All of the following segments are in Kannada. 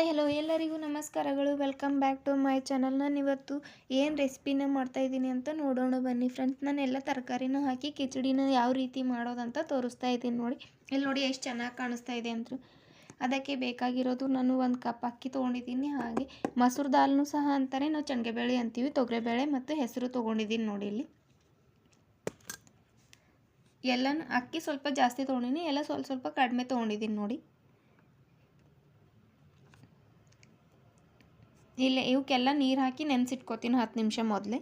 ಹಾಯ್ ಹಲೋ ಎಲ್ಲರಿಗೂ ನಮಸ್ಕಾರಗಳು. Welcome back to my channel ನಾನು ಇವತ್ತು ಏನು ರೆಸಿಪಿನ ಮಾಡ್ತಾಯಿದ್ದೀನಿ ಅಂತ ನೋಡೋಣ. ಬನ್ನಿ ಫ್ರೆಂಡ್ಸ್ ನಾನು ಎಲ್ಲ ತರಕಾರಿನ ಹಾಕಿ ಕಿಚಡಿನ ಯಾವ ರೀತಿ ಮಾಡೋದಂತ ತೋರಿಸ್ತಾ ಇದ್ದೀನಿ ನೋಡಿ. ಇಲ್ಲಿ ನೋಡಿ ಎಷ್ಟು ಚೆನ್ನಾಗಿ ಕಾಣಿಸ್ತಾ ಇದೆ ಅಂತ ಅದಕ್ಕೆ ಬೇಕಾಗಿರೋದು ನಾನು ಒಂದು ಕಪ್ ಅಕ್ಕಿ ತೊಗೊಂಡಿದ್ದೀನಿ. ಹಾಗೆ ಮೊಸರು ದಾಲ್ನು ಸಹ ಅಂತಾರೆ. ನಾವು ಚಣಗೆಬೇಳೆ ಅಂತೀವಿ, ತೊಗರೆಬೇಳೆ ಮತ್ತು ಹೆಸರು ತೊಗೊಂಡಿದ್ದೀನಿ ನೋಡಿ ಇಲ್ಲಿ. ಎಲ್ಲನೂ ಅಕ್ಕಿ ಸ್ವಲ್ಪ ಜಾಸ್ತಿ ತೊಗೊಂಡಿನಿ. ಎಲ್ಲ ಸ್ವಲ್ಪ ಸ್ವಲ್ಪ ಕಡಿಮೆ ತೊಗೊಂಡಿದ್ದೀನಿ ನೋಡಿ. ಇಲ್ಲ ಇವಕ್ಕೆಲ್ಲ ನೀರು ಹಾಕಿ ನೆನೆಸಿಟ್ಕೋತೀನಿ ಹತ್ತು ನಿಮಿಷ ಮೊದಲೇ.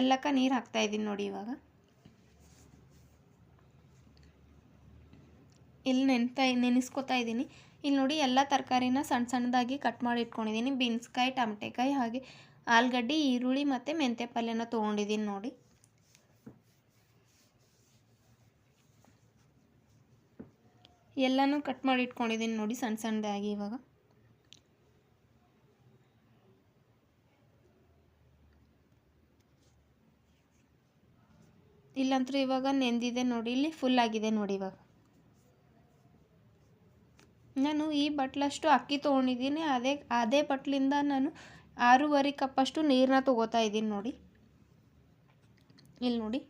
ಎಲ್ಲಕ್ಕ ನೀರು ಹಾಕ್ತಾ ಇದ್ದೀನಿ ನೋಡಿ ಇವಾಗ. ಇಲ್ಲಿ ನೆನ್ತಾ ನೆನೆಸ್ಕೊತಾ ಇದ್ದೀನಿ. ಇಲ್ಲಿ ನೋಡಿ ಎಲ್ಲ ತರಕಾರಿನ ಸಣ್ಣ ಸಣ್ಣದಾಗಿ ಕಟ್ ಮಾಡಿ ಇಟ್ಕೊಂಡಿದ್ದೀನಿ. ಬೀನ್ಸ್ಕಾಯಿ, ಟಮಟೆಕಾಯಿ ಹಾಗೆ ಆಲೂಗಡ್ಡೆ, ಈರುಳ್ಳಿ ಮತ್ತು ಮೆಂತ್ಯ ಪಲ್ಯನ ತೊಗೊಂಡಿದ್ದೀನಿ ನೋಡಿ. ಎಲ್ಲನೂ ಕಟ್ ಮಾಡಿ ಇಟ್ಕೊಂಡಿದ್ದೀನಿ ನೋಡಿ ಸಣ್ಣ ಸಣ್ಣದಾಗಿ ಇವಾಗ. ಇಲ್ಲಂತೂ ಇವಾಗ ನೆಂದಿದೆ ನೋಡಿ, ಇಲ್ಲಿ ಫುಲ್ ಆಗಿದೆ ನೋಡಿ ಇವಾಗ. ನಾನು ಈ ಬಟ್ಲಷ್ಟು ಅಕ್ಕಿ ತೊಗೊಂಡಿದ್ದೀನಿ, ಅದೇ ಅದೇ ಬಟ್ಲಿಂದ ನಾನು ಆರೂವರೆ ಕಪ್ಪಷ್ಟು ನೀರನ್ನ ತೊಗೋತಾ ಇದ್ದೀನಿ ನೋಡಿ. ಇಲ್ಲಿ ನೋಡಿ.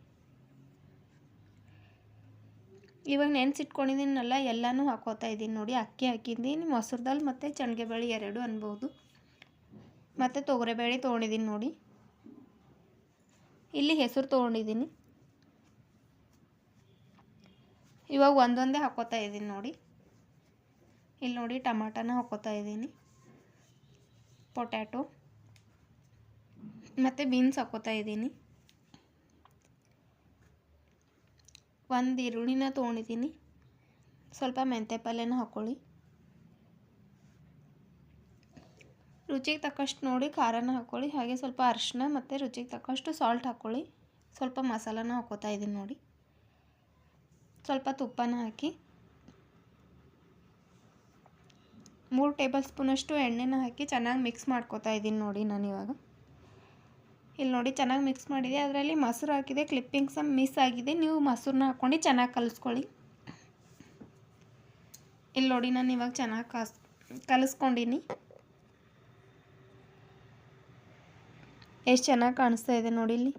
ಇವಾಗ ನೆನೆಸಿಟ್ಕೊಂಡಿದ್ದೀನಲ್ಲ, ಎಲ್ಲನೂ ಹಾಕೋತಾ ಇದ್ದೀನಿ ನೋಡಿ, ಅಕ್ಕಿ ಹಾಕಿದ್ದೀನಿ ಮೊಸರು ದಾಲ್ ಮತ್ತು ಚಣಿಗೆಬೇಳೆ ಎರಡು ಅನ್ಬೋದು. ಮತ್ತು ತೊಗರೆಬೇಳೆ ತೊಗೊಂಡಿದ್ದೀನಿ ನೋಡಿ. ಇಲ್ಲಿ ಹೆಸರು ತೊಗೊಂಡಿದ್ದೀನಿ. ಇವಾಗ ಒಂದೊಂದೇ ಹಾಕೋತಾ ಇದ್ದೀನಿ ನೋಡಿ. ಇಲ್ಲಿ ನೋಡಿ ಟಮಾಟನ ಹಾಕೋತಾ ಇದ್ದೀನಿ. ಪೊಟ್ಯಾಟೊ. ಮತ್ತು ಬೀನ್ಸ್ ಹಾಕೋತಾ ಇದ್ದೀನಿ. ಒಂದು ಈರುಳ್ಳಿನ ತೊಗೊಂಡಿದ್ದೀನಿ. ಸ್ವಲ್ಪ ಮೆಂತೆ ಪಲ್ಯನ ಹಾಕ್ಕೊಳ್ಳಿ ರುಚಿಗೆ ತಕ್ಕಷ್ಟು ನೋಡಿ ಖಾರನ ಹಾಕ್ಕೊಳ್ಳಿ ಹಾಗೆ ಸ್ವಲ್ಪ ಅರಿಶಿನ ಮತ್ತು ರುಚಿಗೆ ತಕ್ಕಷ್ಟು ಸಾಲ್ಟ್ ಹಾಕ್ಕೊಳ್ಳಿ ಸ್ವಲ್ಪ ಮಸಾಲನ ಹಾಕೋತಾ ಇದ್ದೀನಿ ನೋಡಿ. ಸ್ವಲ್ಪ ತುಪ್ಪನ ಹಾಕಿ. ಮೂರು ಟೇಬಲ್ ಸ್ಪೂನಷ್ಟು ಎಣ್ಣೆನ ಹಾಕಿ ಚೆನ್ನಾಗಿ ಮಿಕ್ಸ್ ಮಾಡ್ಕೋತಾ ಇದ್ದೀನಿ ನೋಡಿ ನಾನು ಇವಾಗ ಇಲ್ಲಿ ನೋಡಿ ಚೆನ್ನಾಗಿ ಮಿಕ್ಸ್ ಮಾಡಿದೆ. ಅದರಲ್ಲಿ ಮೊಸರು ಹಾಕಿದೆ ಕ್ಲಿಪ್ಪಿಂಗ್ಸ್ ಮಿಸ್ ಆಗಿದೆ. ನೀವು ಮೊಸರನ್ನ ಹಾಕ್ಕೊಂಡು ಚೆನ್ನಾಗಿ ಕಲಿಸ್ಕೊಳ್ಳಿ. ಇಲ್ಲಿ ನೋಡಿ ನಾನು ಇವಾಗ ಚೆನ್ನಾಗಿ ಕಾಸ್, ಕಲಿಸ್ಕೊಂಡಿನಿ. ಎಷ್ಟು ಚೆನ್ನಾಗಿ ಕಾಣಿಸ್ತಾ ಇದೆ ನೋಡಿ ಇಲ್ಲಿ.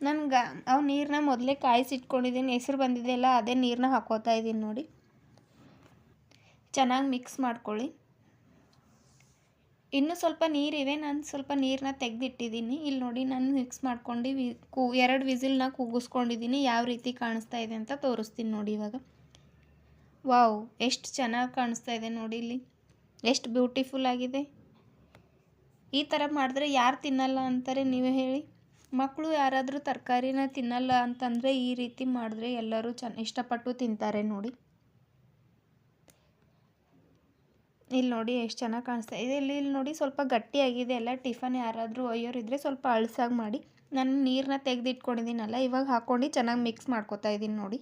ನಾನು ಗ, ಅವು ನೀರನ್ನ ಮೊದಲೇ ಕಾಯಿಸಿಟ್ಕೊಂಡಿದ್ದೀನಿ ಹೆಸರು ಬಂದಿದೆಯಲ್ಲ ಅದೇ ನೀರನ್ನ ಹಾಕೋತಾ ಇದ್ದೀನಿ ನೋಡಿ. ಚೆನ್ನಾಗಿ ಮಿಕ್ಸ್ ಮಾಡ್ಕೊಳ್ಳಿ. ಇನ್ನೂ ಸ್ವಲ್ಪ ನೀರಿವೆ ನಾನು ಸ್ವಲ್ಪ ನೀರನ್ನ ತೆಗೆದಿಟ್ಟಿದ್ದೀನಿ ಇಲ್ಲಿ ನೋಡಿ ನಾನು ಮಿಕ್ಸ್ ಮಾಡ್ಕೊಂಡು ವಿ, ಕೂ, ಎರಡು ವಿಸಿಲ್ನ ಕೂಗಿಸ್ಕೊಂಡಿದ್ದೀನಿ ಯಾವ ರೀತಿ ಕಾಣಿಸ್ತಾ ಇದೆ ಅಂತ ತೋರಿಸ್ತೀನಿ ನೋಡಿ ಇವಾಗ. ವಾವ್, ಎಷ್ಟು ಚೆನ್ನಾಗಿ ಕಾಣಿಸ್ತಾ ಇದೆ ನೋಡಿ ಇಲ್ಲಿ. ಎಷ್ಟು ಬ್ಯೂಟಿಫುಲ್ ಆಗಿದೆ. ಈ ಥರ ಮಾಡಿದ್ರೆ ಯಾರು ತಿನ್ನಲ್ಲ ಅಂತಾರೆ ನೀವೇ ಹೇಳಿ. ಮಕ್ಕಳು ಯಾರಾದರೂ ತರಕಾರಿನ ತಿನ್ನಲ್ಲ ಅಂತಂದರೆ ಈ ರೀತಿ ಮಾಡಿದ್ರೆ ಎಲ್ಲರೂ ಚೆನ್ನ ಇಷ್ಟಪಟ್ಟು ತಿಂತಾರೆ ನೋಡಿ. ಇಲ್ಲಿ ನೋಡಿ ಎಷ್ಟು ಚೆನ್ನಾಗಿ ಕಾಣಿಸ್ತಾ ಇದೆ. ಇಲ್ಲಿ ಇಲ್ಲಿ ನೋಡಿ ಸ್ವಲ್ಪ ಗಟ್ಟಿಯಾಗಿದೆ. ಎಲ್ಲ ಟಿಫನ್ ಯಾರಾದರೂ ಒಯ್ಯೋರಿದ್ರೆ ಸ್ವಲ್ಪ ಅಳಸಾಗಿ ಮಾಡಿ. ನಾನು ನೀರನ್ನ ತೆಗೆದಿಟ್ಕೊಂಡಿದ್ದೀನಲ್ಲ, ಇವಾಗ ಹಾಕ್ಕೊಂಡು ಚೆನ್ನಾಗಿ ಮಿಕ್ಸ್ ಮಾಡ್ಕೊತಾ ಇದ್ದೀನಿ ನೋಡಿ.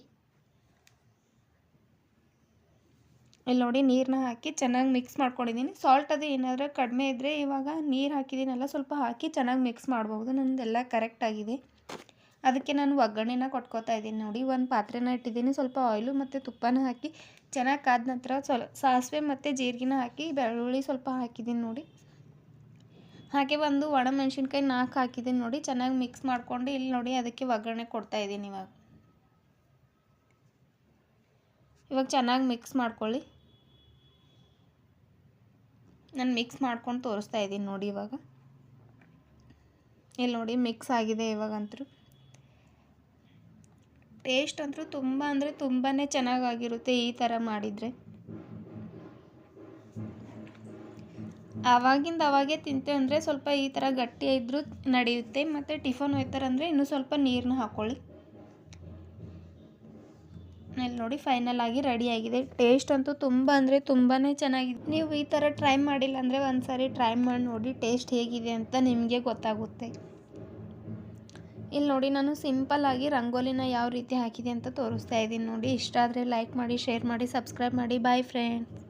ಇಲ್ಲಿ ನೋಡಿ ನೀರನ್ನ ಹಾಕಿ ಚೆನ್ನಾಗಿ ಮಿಕ್ಸ್ ಮಾಡ್ಕೊಂಡಿದ್ದೀನಿ. ಸಾಲ್ಟ್ ಅದು ಏನಾದರೂ ಕಡಿಮೆ ಇದ್ದರೆ ಇವಾಗ ನೀರು ಹಾಕಿದ್ದೀನಲ್ಲ, ಸ್ವಲ್ಪ ಹಾಕಿ ಚೆನ್ನಾಗಿ ಮಿಕ್ಸ್ ಮಾಡ್ಬೋದು. ನಂದೆಲ್ಲ ಕರೆಕ್ಟಾಗಿದೆ ಅದಕ್ಕೆ ನಾನು ಒಗ್ಗರಣೆನ ಕೊಟ್ಕೋತಾ ಇದ್ದೀನಿ. ನೋಡಿ, ಒಂದು ಪಾತ್ರೆನ ಇಟ್ಟಿದ್ದೀನಿ. ಸ್ವಲ್ಪ ಆಯಿಲು ಮತ್ತು ತುಪ್ಪನ ಹಾಕಿ ಚೆನ್ನಾಗಿ ಕಾದ ನಂತರ ಸ್ವಲ್ ಸಾಸಿವೆ ಮತ್ತು ಜೀರಿಗೆನ ಹಾಕಿ ಬೆಳ್ಳುಳ್ಳಿ ಸ್ವಲ್ಪ ಹಾಕಿದ್ದೀನಿ ನೋಡಿ. ಹಾಗೆ ಒಂದು ಒಣಮೆಣ್ಸಿನ್ಕಾಯಿ ನಾಲ್ಕು ಹಾಕಿದ್ದೀನಿ ನೋಡಿ. ಚೆನ್ನಾಗಿ ಮಿಕ್ಸ್ ಮಾಡಿಕೊಂಡು ಇಲ್ಲಿ ನೋಡಿ ಅದಕ್ಕೆ ಒಗ್ಗರಣೆ ಕೊಡ್ತಾ ಇದ್ದೀನಿ ಇವಾಗ. ಇವಾಗ ಚೆನ್ನಾಗಿ ಮಿಕ್ಸ್ ಮಾಡ್ಕೊಳ್ಳಿ. ನಾನು ಮಿಕ್ಸ್ ಮಾಡ್ಕೊಂಡು ತೋರಿಸ್ತಾ ಇದ್ದೀನಿ ನೋಡಿ ಇವಾಗ. ಇಲ್ಲಿ ನೋಡಿ ಮಿಕ್ಸ್ ಆಗಿದೆ ಇವಾಗಂತೂ ಟೇಸ್ಟ್ ಅಂತೂ ತುಂಬ ಅಂದರೆ ತುಂಬಾ ಚೆನ್ನಾಗಾಗಿರುತ್ತೆ ಈ ಥರ ಮಾಡಿದರೆ. ಆವಾಗಿಂದ ಅವಾಗೇ ತಿಂತೇವೆ ಅಂದರೆ ಸ್ವಲ್ಪ ಈ ಥರ ಗಟ್ಟಿ ಇದ್ದರೂ ನಡೆಯುತ್ತೆ. ಮತ್ತು ಟಿಫನ್ ಹೋಯ್ತಾರಂದರೆ ಇನ್ನೂ ಸ್ವಲ್ಪ ನೀರನ್ನ ಹಾಕ್ಕೊಳ್ಳಿ ಇಲ್ಲಿ ನೋಡಿ ಫೈನಲ್ ಆಗಿ ರೆಡಿಯಾಗಿದೆ ಟೇಸ್ಟ್ ಅಂತೂ ತುಂಬ ಅಂದರೆ ತುಂಬಾ ಚೆನ್ನಾಗಿದೆ. ನೀವು ಈ ಥರ ಟ್ರೈ ಮಾಡಿಲ್ಲ ಅಂದರೆ ಒಂದು ಸಾರಿ ಟ್ರೈ ಮಾಡಿ ನೋಡಿ ಟೇಸ್ಟ್ ಹೇಗಿದೆ ಅಂತ ನಿಮಗೆ ಗೊತ್ತಾಗುತ್ತೆ. ಇಲ್ಲಿ ನೋಡಿ ನಾನು ಸಿಂಪಲ್ಲಾಗಿ ರಂಗೋಲಿನ ಯಾವ ರೀತಿ ಹಾಕಿದೆ ಅಂತ ತೋರಿಸ್ತಾ ಇದ್ದೀನಿ ನೋಡಿ. ಇಷ್ಟ ಆದರೆ ಲೈಕ್ ಮಾಡಿ ಶೇರ್ ಮಾಡಿ ಸಬ್ಸ್ಕ್ರೈಬ್ ಮಾಡಿ. Bye friends